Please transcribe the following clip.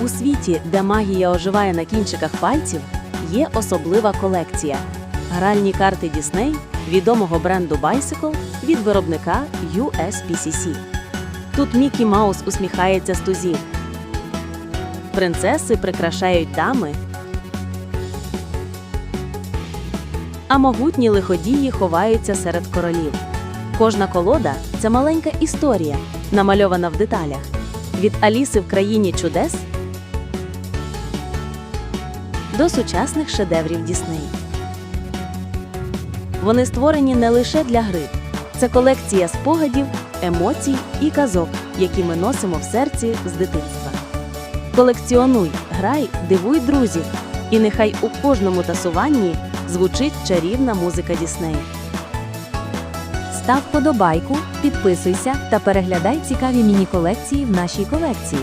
У світі, де магія оживає на кінчиках пальців, є особлива колекція гральні карти Disney відомого бренду Bicycle від виробника USPCC. Тут Мікі Маус усміхається з тузів. Принцеси прикрашають дами, а могутні лиходії ховаються серед королів. Кожна колода це маленька історія, намальована в деталях. Від Аліси в країні чудес до сучасних шедеврів Дісней. Вони створені не лише для гри, це колекція спогадів, емоцій і казок, які ми носимо в серці з дитинства. Колекціонуй, грай, дивуй друзів, і нехай у кожному тасуванні звучить чарівна музика Дісней. Став подобайку, підписуйся та переглядай цікаві міні-колекції в нашій колекції.